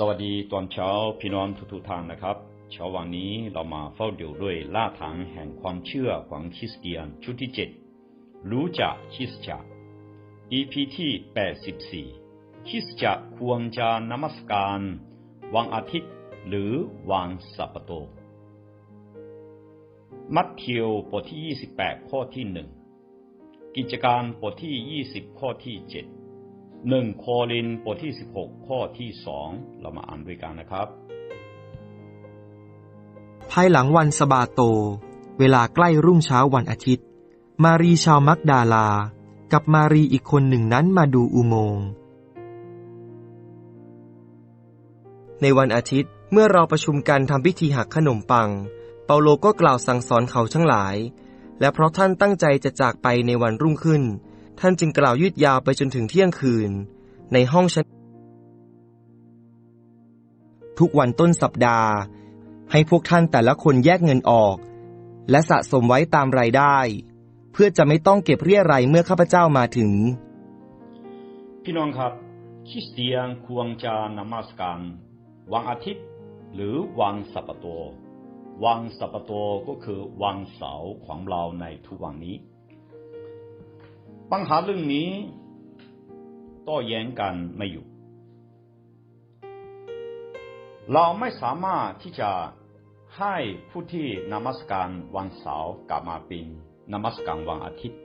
สวัสดีตอนเช้าพี่น้องทุกๆท่านนะครับ เช้าวันนี้เรามาเฝ้าดูด้วยล่าถังแห่งความเชื่อของคริสเตียนชุดที่เจ็ดรู้จักคริสตจักร EP ที่84คริสตจักรควรจะนมัสการวันอาทิตย์หรือวันสัปโต มัทธิวบทที่28ข้อที่หนึ่งกิจการบทที่20ข้อที่7 หนึ่งโครินบทที่ 16 ข้อที่สองเรามาอ่านด้วยกันนะครับ ภายหลังวันสบาโต เวลาใกล้รุ่งเช้าวันอาทิตย์ มารีชาวมักดาลา กับมารีอีกคนหนึ่งนั้นมาดูอุโมงค์ในวันอาทิตย์เมื่อเราประชุมกันทำพิธีหักขนมปัง เปาโลก็กล่าวสั่งสอนเขาทั้งหลาย และเพราะท่านตั้งใจจะจากไปในวันรุ่งขึ้น ท่านจึงกล่าวยืดยาวไปจนถึงเที่ยงคืน ในห้องชั้น ทุกวันต้นสัปดาห์ ให้พวกท่านแต่ละคนแยกเงินออก และสะสมไว้ตามรายได้ เพื่อจะไม่ต้องเก็บเรียรายเมื่อข้าพเจ้ามาถึง พี่น้องครับ คริสเตียนควรจะนมัสการวันอาทิตย์ หรือวันสัปโตวันสัปโตก็คือวันเสาร์ของเราในทุกวันนี้ ปัญหาเรื่องนี้ต้แย้งกันไม่อยู่ เราไม่สามารถที่จะให้ผู้ที่นมัสการวันเสาร์กลับมาเป็นนมัสการวันอาทิตย์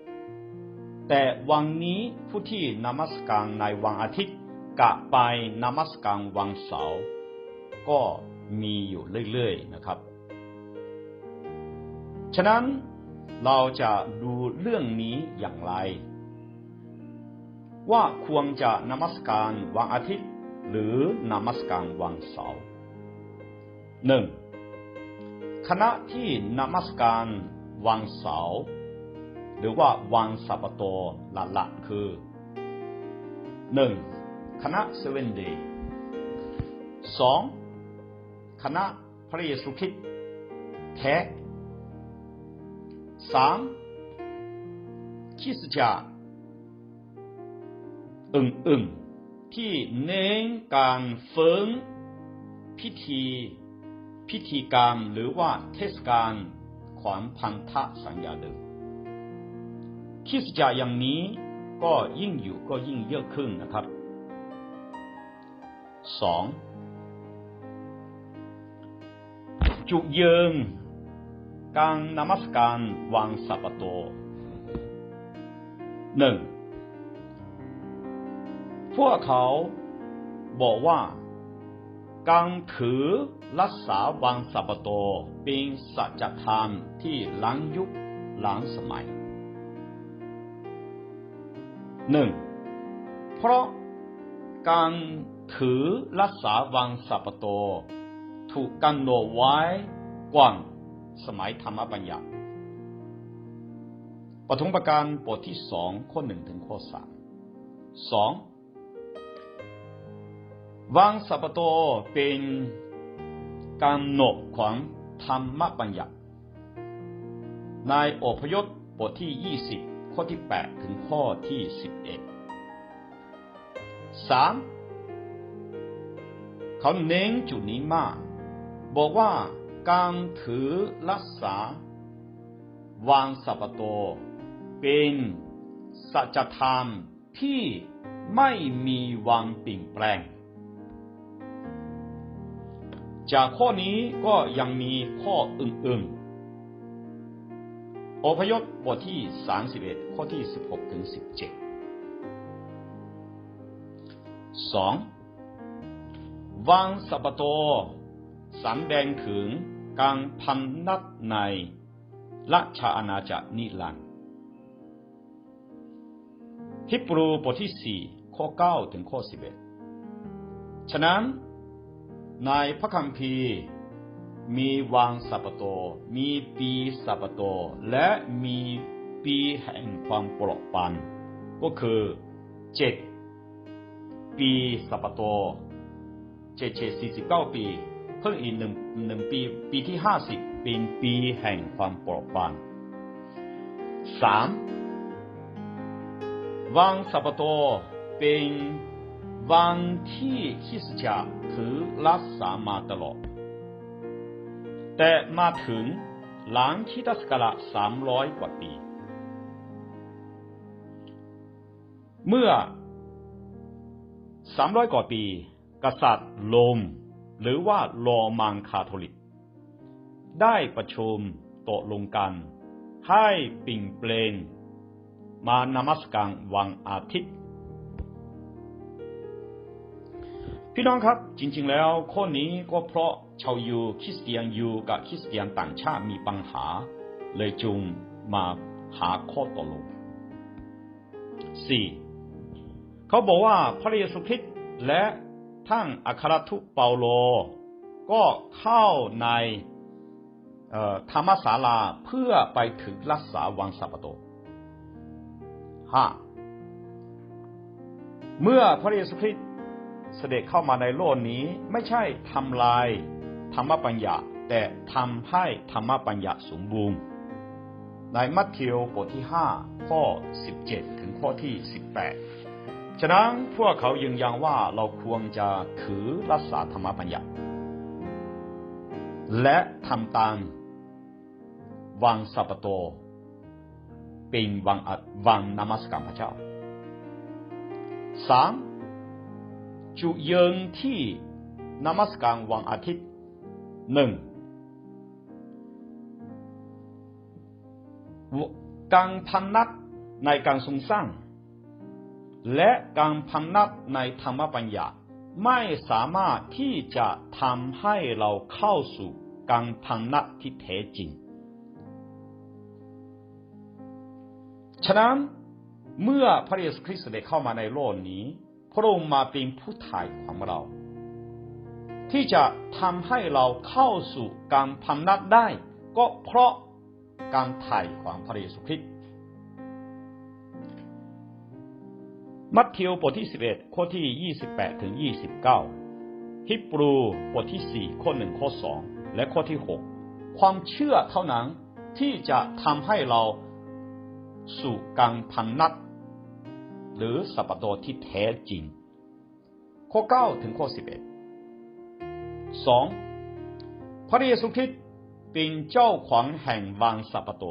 แต่วันนี้ผู้ที่นมัสการในวันอาทิตย์กลับไปนมัสการวันเสาร์ก็มีอยู่เรื่อยๆนะครับ ฉะนั้นเราจะดูเรื่องนี้อย่างไร ว่าควรจะนมัสการวันอาทิตย์ หรือนมัสการวันเสาร์หนึ่งคณะที่นมัสการวันเสาร์หรือว่าวันสัปโตหลักๆคือหนึ่งคณะเซเว่นเดย์สองคณะพระเยซูคริสต์แท้สามคริสตจักร อื่นๆที่เน้นการฝึกพิธี พิธีกรรมหรือว่าเทศกาลความพันธะสัญญาเดิมคริสตจักรอย่างนี้ก็ยิ่งอยู่ก็ยิ่งเยอะขึ้นนะครับสองจุเยิงการนมัสการวันสัปโตหนึ่ง พวกเขาบอกว่าการถือรักษาวันสัปโตเป็นสัจธรรมที่หลังยุคหลังสมัยหนึ่งเพราะการถือรักษาวันสัปโตถูกกำหนดไว้ก่อนสมัยธรรมบัญญัติปฐมประการบทที่สองข้อหนึ่งถึงข้อสามสอง วันสัปโตเป็นการหนดของธรรมบัญญัติในอพยพบทที่ยี่สิบข้อที่แปดถึงข้อที่สิบเอ็ดสามเขาเน้นจุดนี้มาก บอกว่าการถือรักษาวันสัปโต เป็นสัจธรรมที่ไม่มีวันเปลี่ยนแปลง จากข้อนี้ก็ยังมีข้ออื่นๆอพยพบทที่ 31 ข้อที่ 16 ถึง 17 2. วันสัปโต สำแดงถึงการพันนัดในราชอาณาจักรนิรันฮิบรูบทที่ 4 ข้อ 9 ถึงข้อ 11 ฉะนั้น ในพระคัมภีร์ มีวันสัปโต มีปีสัปโต และมีปีแห่งความปลอดปัน ก็คือเจ็ดปีสัปโตเจ็ดเจ็ดสี่สิบเก้าปี เพิ่มอีกหนึ่งหนึ่งปี ปีที่ห้าสิบเป็นปีแห่งความปลอดปันสามวันสัปโตเป็น วันที่คริสตจักรถือรักษามาตลอด แต่มาถึงหลังคริสตศักราช300กว่าปี เมื่อ300กว่าปี กษัตริย์โรมหรือว่าโรมันคาทอลิก ได้ประชุมตกลงกัน ให้ปิ่งเปลงมานมัสการวันอาทิตย์ พี่น้องครับ จริง ๆ แล้วข้อนี้ก็เพราะชาวยูคริสเตียนยูกับคริสเตียนต่างชาติมีปัญหา เลยจึงมาหาข้อตกลง 4. เขาบอกว่าพระเยซูคริสต์และท่านอัครทูตเปาโล ก็เข้าในธรรมศาลาเพื่อไปถึงรักษาวันสัปโตห้าเมื่อพระเยซูคริสต์ เสด็จเข้ามาในโลกนี้ไม่ใช่ทำลายธรรมปัญญา แต่ทำให้ธรรมปัญญาสมบูรณ์ ในมัทธิวบทที่ห้าข้อสิบเจ็ดถึงข้อที่สิบแปดฉะนั้นพวกเขายืนยันว่าเราควรจะถือรักษาธรรมปัญญา และทำตามวันสัปโต เป็นวันอัดวันนมัสการพระเจ้าสาม จุยืนที่นมัสการวันอาทิตย์หนึ่งการพันนัดในการทรงสร้าง และการพันนัดในธรรมปัญญาไม่สามารถที่จะทำให้เราเข้าสู่การพันนัดที่แท้จริง ฉะนั้นเมื่อพระเยซูคริสต์ได้เข้ามาในโลกนี้ พระองค์มาเป็นผู้ถ่ายของเรา ที่จะทำให้เราเข้าสู่การพำนักได้ ก็เพราะการถ่ายของพระเยซูคริสต์มัทธิวบทที่ 11 ข้อที่ 28 ถึง 29 ฮิบรูบทที่ 4 ข้อ 1 ข้อ 2 และข้อที่ 6 ความเชื่อเท่านั้นที่จะทำให้เราสู่การพันนัด หรือสัปโตที่แท้จริง ข้อ 9 ถึงข้อ 11 2. พระเยซูคริสต์เป็นเจ้าของแห่งวันสัปโต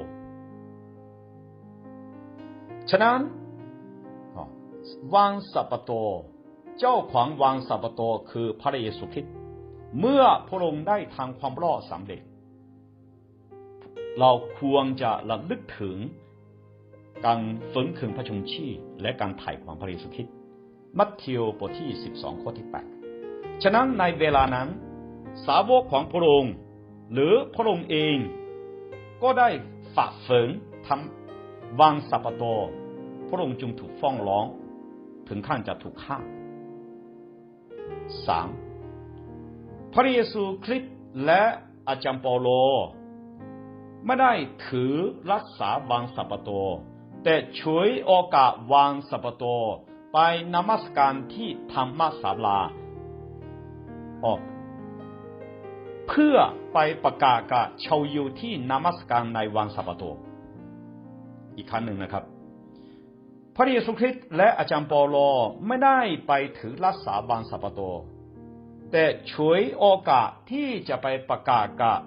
ฉะนั้นวันสัปโตเจ้าของวันสัปโตคือพระเยซูคริสต์เมื่อพระองค์ได้ทำความรอดสำเร็จ เราควรจะระลึกถึง การฟื้นคืนพระชนชีและการไถ่ของพระเยซูคริสต์มัทธิวบทที่ 12 ข้อที่ 8 ฉะนั้นในเวลานั้น สาวกของพระองค์หรือพระองค์เองก็ได้ฝ่าฝืนทำวางสัปโตพระองค์จึงถูกฟ้องร้อง ถึงขั้นจะถูกฆ่าสาพระเยซูคริสต์และอาจารย์เปโล ไม่ได้ถือรักษาบางสัปโต แต่ช่วยโอกาสวางสัปโตไปนมัสการที่ธรรมศาลาออกเพื่อไปประกาศกับชาวยูที่นมัสการในวันสัปโตอีกครั้งหนึ่งนะครับ พระเยซูคริสต์และอาจารย์เปโลไม่ได้ไปถือรักษาวันสัปโต แต่ช่วยโอกาสที่จะไปประกาศกับ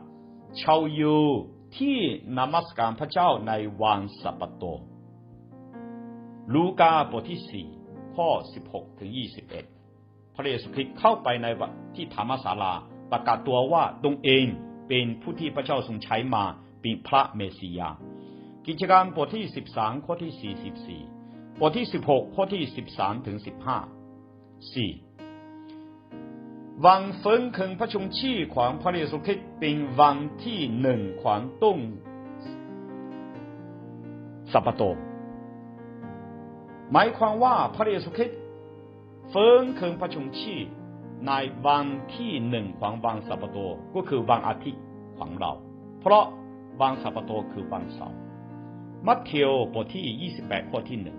ชาวยูที่นมัสการพระเจ้าในวันสัปโต ลูกาบทที่สี่ข้อสิบหกถึงยี่สิบเอ็ดพระเยซูคริสต์เข้าไปในที่ธรรมศาลาประกาศตัวว่าตรงเองเป็นผู้ที่พระเจ้าทรงใช้มาเป็นพระเมสสิยา กิจการบทที่สิบสามข้อที่สี่สิบสี่บทที่สิบหกข้อที่สิบสามถึงสิบห้าสี่วันฟื้นคืนพระชงชีของพระเยซูคริสต์เป็นวันที่หนึ่งของต้งสัปโต หมายความว่าพระเยซูคริสต์ฟื้นคืนพระชนชีพในวันที่หนึ่งของวันสัปโตก็คือวันอาทิตย์ของเรา เพราะวันสัปโตคือวันเสาร์มัทธิวบทที่ยี่สิบแปดข้อที่หนึ่ง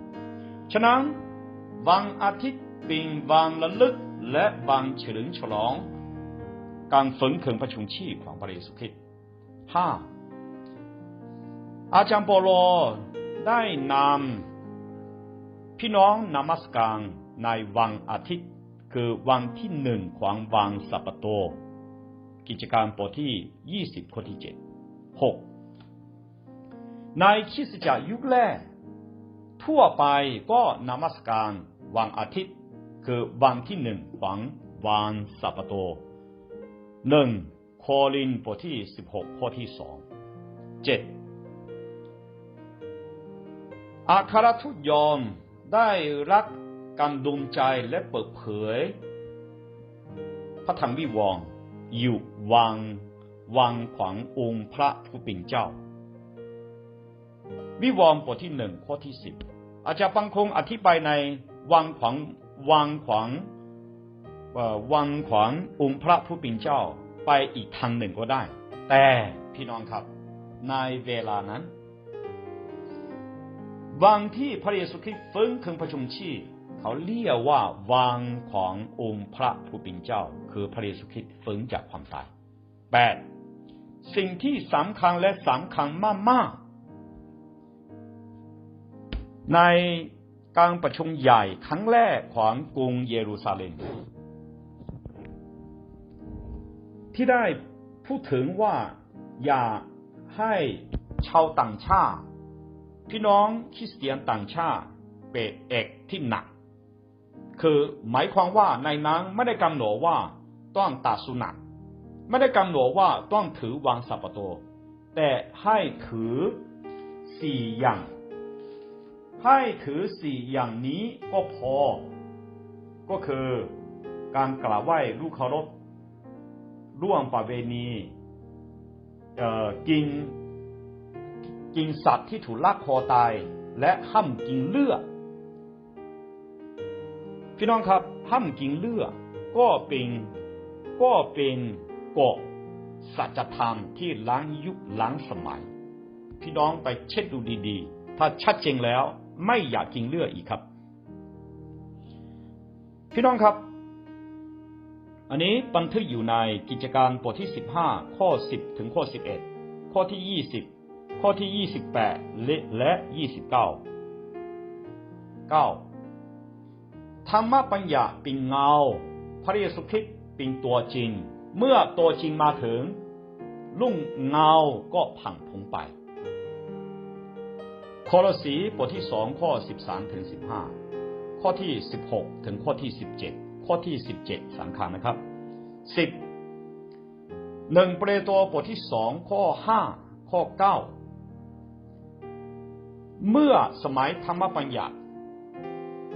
ฉะนั้นวันอาทิตย์เป็นวันระลึกและวันเฉลิมฉลอง การฟื้นคืนพระชนชีพของพระเยซูคริสต์ห้าอาจารย์โปโลได้นำ พี่น้องนมัสการในวันอาทิตย์ คือวันที่หนึ่งของวันสัปปโต กิจการบทที่ยี่สิบข้อที่เจ็ดหกในคริสตจักรยุคแรก ทั่วไปก็นมัสการวันอาทิตย์ คือวันที่หนึ่งของวันสัปปโตหนึ่งโครินบทที่สิบหกข้อที่สองเจ็ดอาคารทูตยอม ได้รับการดลใจและเปิดเผย พระธรรมวิวรณ์อยู่วังวังขวางองค์พระผู้เป็นเจ้า วิวรณ์บทที่หนึ่งข้อที่สิบอาจารย์บางคงอธิบายในวังขวางวังขวางวังขวางองค์พระผู้เป็นเจ้าไปอีกทางหนึ่งก็ได้ แต่พี่น้องครับในเวลานั้น วังที่พระเยซูคริสต์ฟื้นคืนประชุมชีเขาเรียกว่าวังขององค์พระผู้เป็นเจ้า คือพระเยซูคริสต์ฟื้นจากความตายแปดสิ่งที่สำคัญและสำคัญมากๆ ในการประชุมใหญ่ครั้งแรกของกรุงเยรูซาเล็ม ที่ได้พูดถึงว่าอย่าให้ชาวต่างชาติ พี่น้องคริสเตียนต่างชาติเป็นเอกที่หนัก คือหมายความว่าในนั้นไม่ได้กำหนดว่าต้องตัดสุนัขไม่ได้กำหนดว่าต้องถือวางสัปโตแต่ให้ถือสี่อย่าง ให้ถือสี่อย่างนี้ก็พอ ก็คือการกราบไหว้ลูกเคารพร่วมประเวณีกิน กินสัตว์ที่ถูกลักคอตาย และห้ามกินเลือดพี่น้องครับห้ามกินเลือดก็เป็นก็เป็นกฎสัจธรรมที่ล้างยุคล้างสมัย พี่น้องไปเช็คดูดีๆ ถ้าชัดเจนแล้วไม่อยากกินเลือดอีกครับ พี่น้องครับ อันนี้บันทึกอยู่ในกิจการบทที่สิบห้าข้อสิบถึงข้อสิบเอ็ดข้อที่ยี่สิบ ข้อที่ 28 และ 29 9 ธรรมปัญญาเป็นเงา พระเยซูคริสต์เป็นตัวจริง เมื่อตัวจริงมาถึง ลุ่งเงาก็พังพงไปโคลสีบทที่สองข้อ 13ถึง15 ข้อที่ 16 ถึงข้อที่ 17 ข้อที่ 17สำคัญนะครับ 10หนึ่งเปรโตบทที่สองข้อ5ข้อ9 เมื่อสมัยธรรมปัญญา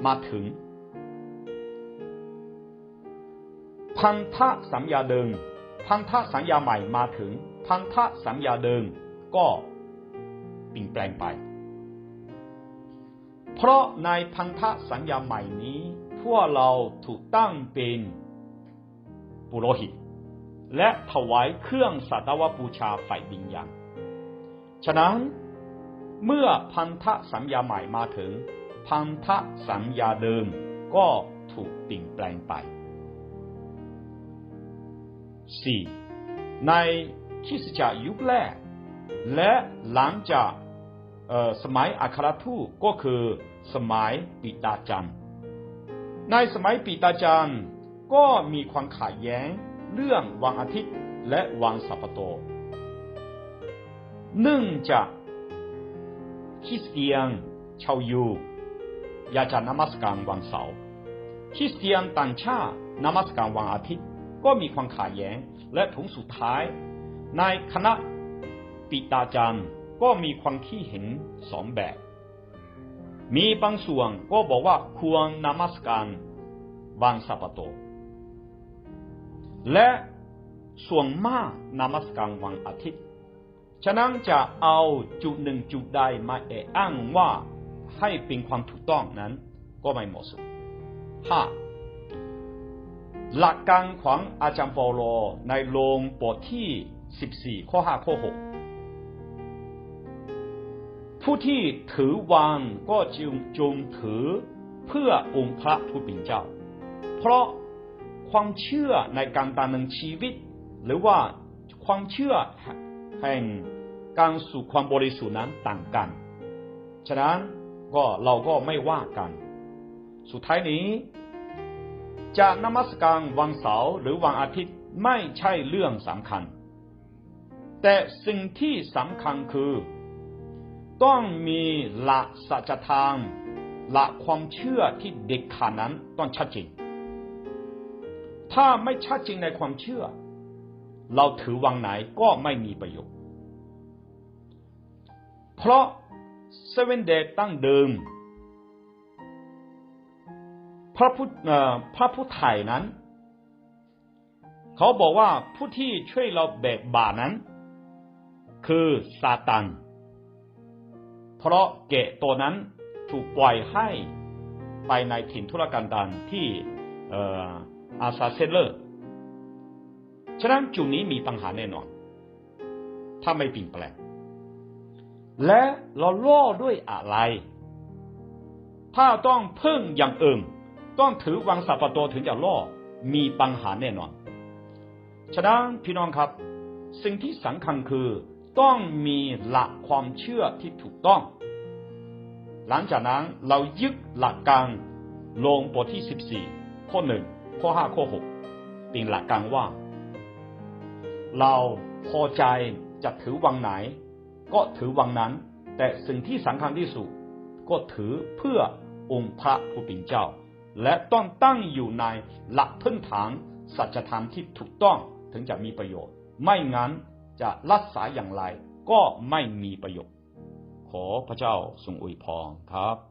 มาถึง พันธะสัญญาเดิมพันธะสัญญาใหม่มาถึง พันธะสัญญาเดิมก็เปลี่ยนแปลงไป เพราะในพันธะสัญญาใหม่นี้ พวกเราถูกตั้งเป็นปุโรหิต และถวายเครื่องสัตวบูชาฝ่ายบิญญาณฉะนั้น เมื่อพันธสัญญาใหม่มาถึง พันธสัญญาเดิมก็ถูกเปลี่ยนแปลงไป 4. ในคริสตจักรยุคแรก และหลังจากสมัยอัครทูตก็คือสมัยปิตาจันในสมัยปิตาจันก็มีความขัดแย้งเรื่องวันอาทิตย์และวันสัปโตเนื่องจาก คริสเตียนชาวยูอยากจะนมัสการวันเสาร์คริสเตียนต่างชาตินมัสการวันอาทิตย์ก็มีความขัดแย้งและผลสุดท้ายในคณะปิตาจารย์ก็มีความคิดเห็นสองแบบ มีบางส่วนก็บอกว่าควรนมัสการวันสัปโต และส่วนมากนมัสการวันอาทิตย์ ฉะนั้นจะเอาจุดหนึ่งจุดใดมาแอบอ้างว่าให้เป็นความถูกต้องนั้นก็ไม่เหมาะสมห้าหลักการของอาจารย์เปโลในโลงบทที่สิบสี่ข้อห้าข้อหกผู้ที่ถือวางก็จึงจงถือเพื่อองค์พระผู้เป็นเจ้า เพราะความเชื่อในการดำเนินชีวิต หรือว่าความเชื่อ แห่งการสู่ความบริสุทธิ์นั้นต่างกัน ฉะนั้นก็เราก็ไม่ว่ากัน สุดท้ายนี้จะนมัสการวันเสาร์หรือวันอาทิตย์ไม่ใช่เรื่องสำคัญ แต่สิ่งที่สำคัญคือ ต้องมีหลักสัจธรรมหลักความเชื่อที่เด็กขาดนั้นต้องชัดเจนถ้าไม่ชัดเจนในความเชื่อ เราถือวังไหนก็ไม่มีประโยชน์ เพราะเซเว่นเดย์ตั้งเดิม พระพุทธพระพุทธไถ่นั้น เขาบอกว่าผู้ที่ช่วยเราแบกบานั้น คือซาตานเพราะเกะตัวนั้นถูกปล่อยให้ไปในถิ่นทุรกันดารที่อาซาเซเลอร์ ฉะนั้นจุดนี้มีปัญหาแน่นอน ถ้าไม่เปลี่ยนแปลง และเราล่อด้วยอะไร ถ้าต้องพึ่งอย่างอื่นต้องถือวังสัปโตถึงจะล่อมีปัญหาแน่นอน ฉะนั้นพี่น้องครับ สิ่งที่สำคัญคือต้องมีหลักความเชื่อที่ถูกต้อง หลังจากนั้นเรายึดหลักการลงบทที่ 14 ข้อหนึ่งข้อห้าข้อหกเป็นหลักการว่า เราพอใจจะถือวังไหน ก็ถือวังนั้น แต่สิ่งที่สำคัญที่สุด ก็ถือเพื่อองค์พระผู้เป็นเจ้า และต้องตั้งอยู่ในหลักพื้นฐานสัจธรรมที่ถูกต้องถึงจะมีประโยชน์ ไม่งั้นจะรักษาอย่างไรก็ไม่มีประโยชน์ ขอพระเจ้าทรงอวยพรครับ